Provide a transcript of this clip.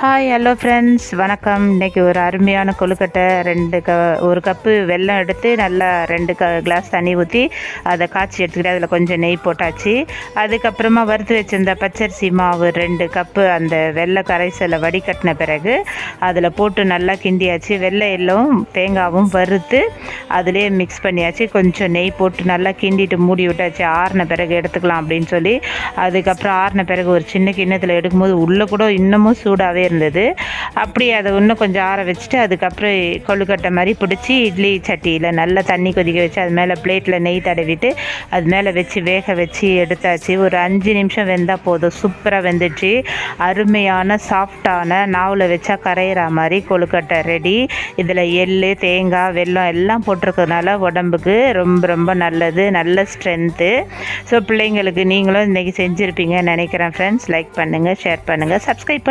Hi hello friends வணக்கம். இன்றைக்கி ஒரு அருமையான கொழுக்கட்டை ரெண்டு க ஒரு கப்பு வெல்லம் எடுத்து நல்லா ரெண்டு க கிளாஸ் தண்ணி ஊற்றி அதை காய்ச்சி எடுத்துக்கிட்டு அதில் கொஞ்சம் நெய் போட்டாச்சு. அதுக்கப்புறமா வறுத்து வச்சிருந்த பச்சரிசி மாவு ரெண்டு கப்பு அந்த வெள்ளை கரைசலை வடிகட்டின பிறகு அதில் போட்டு நல்லா கிண்டியாச்சு. வெள்ளை எல்லாம் தேங்காவும் வறுத்து அதுலேயே மிக்ஸ் பண்ணியாச்சு. கொஞ்சம் நெய் போட்டு நல்லா கிண்டிட்டு மூடி விட்டாச்சு. ஆறின பிறகு எடுத்துக்கலாம் அப்படின்னு சொல்லி அதுக்கப்புறம் ஆறின பிறகு ஒரு சின்ன கிண்ணத்தில் எடுக்கும்போது உள்ளே கூட இன்னமும் சூடாகவே இருந்தது. அப்படி அதை இன்னும் கொஞ்சம் ஆற வச்சுட்டு அதுக்கப்புறம் கொழுக்கட்டை மாதிரி பிடிச்சி இட்லி சட்டியில் நல்லா தண்ணி கொதிக்க வச்சு அது மேலே பிளேட்டில் நெய் தடவிட்டு அது மேலே வச்சு வேக வச்சு எடுத்தாச்சு. ஒரு அஞ்சு நிமிஷம் வெந்தால் போதும். சூப்பராக வெந்துச்சு அருமையான சாஃப்டான நாவில் வச்சா கரையிற மாதிரி கொழுக்கட்டை ரெடி இதில் எள் தேங்காய் வெல்லம் எல்லாம் போட்டு போட்டிருக்கிறதுனால உடம்புக்கு ரொம்ப ரொம்ப நல்லது நல்ல ஸ்ட்ரென்த்து ஸோ பிள்ளைங்களுக்கு நீங்களும் இன்றைக்கி செஞ்சுருப்பீங்க நினைக்கிறேன் ஃப்ரெண்ட்ஸ் லைக் பண்ணுங்கள் ஷேர் பண்ணுங்கள் சப்ஸ்கிரைப்